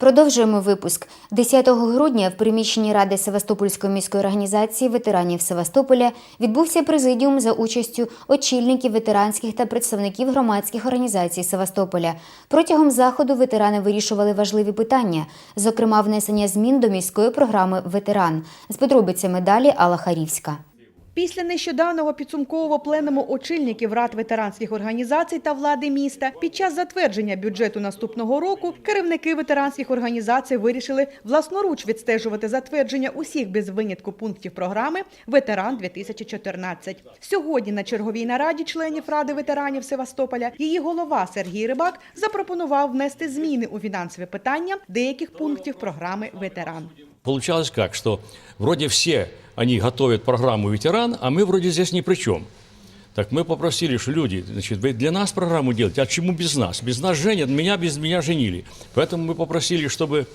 Продовжуємо випуск. 10 грудня в приміщенні Ради Севастопольської міської організації ветеранів Севастополя відбувся президіум за участю очільників ветеранських та представників громадських організацій Севастополя. Протягом заходу ветерани вирішували важливі питання, зокрема внесення змін до міської програми Ветеран. З подробицями далі Алла Харівська. Після нещодавнього підсумкового пленуму очільників рад ветеранських організацій та влади міста під час затвердження бюджету наступного року керівники ветеранських організацій вирішили власноруч відстежувати затвердження усіх без винятку пунктів програми Ветеран 2014 Сьогодні на черговій нараді членів ради ветеранів Севастополя її голова Сергій Рибак запропонував внести зміни у фінансові питання деяких пунктів програми Ветеран. Получалось как, что вроде все они готовят программу «Ветеран», а мы вроде здесь ни при чем. Так мы попросили, что люди, значит, вы для нас программу делаете, а чему без нас? Без нас женят, меня без меня женили. Поэтому мы попросили, чтобы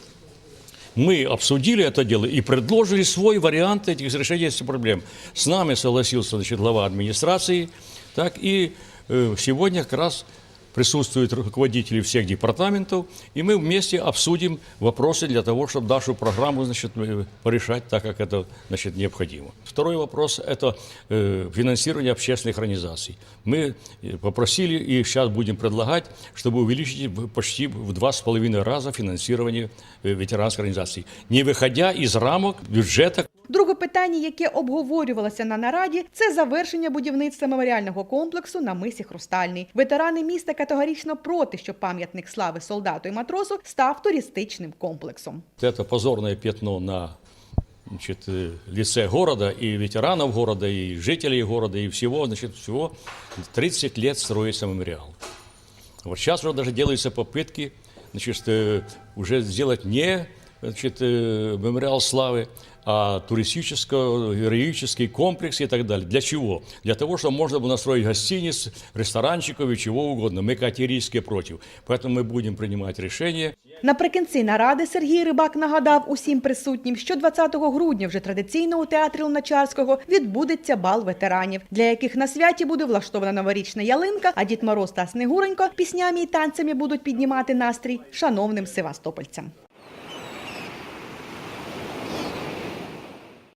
мы обсудили это дело и предложили свой вариант этих решения этих проблем. С нами согласился значит, глава администрации, так и э, сегодня как раз присутствуют руководители всех департаментов, и мы вместе обсудим вопросы для того, чтобы нашу программу значит, э, порешать так, как это значит, необходимо. Второй вопрос – это э, финансирование общественных организаций. Мы э, попросили и сейчас будем предлагать, чтобы увеличить в- почти в два с половиной раза финансирование э, ветеранской организации, не выходя из рамок бюджета, Друге питання, яке обговорювалося на нараді, це завершення будівництва меморіального комплексу на мисі Хрустальний. Ветерани міста категорично проти, щоб пам'ятник слави солдату і матросу став туристичним комплексом. Вот это позорное пятно на значит, э, лице города и ветеранов города, и жителей города, и всего, значит, всего 30 лет строится мемориал. Вот сейчас уже даже делаются попытки значит, э, уже сделать не значит, э, мемориал славы, а туристическо-героический комплекс и так далее. Для чего? Для того, чтобы можно было настроить гостиниц, ресторанчиков и чего угодно. Мы категорически против. Поэтому мы будем принимать решение. Наприкінці наради Сергій Рибак нагадав усім присутнім, що 20 грудня вже традиційно у театрі Луначарського відбудеться бал ветеранів, для яких на святі буде влаштована новорічна ялинка, а Дід Мороз та Снегуренько піснями і танцями будуть піднімати настрій шановним севастопольцям.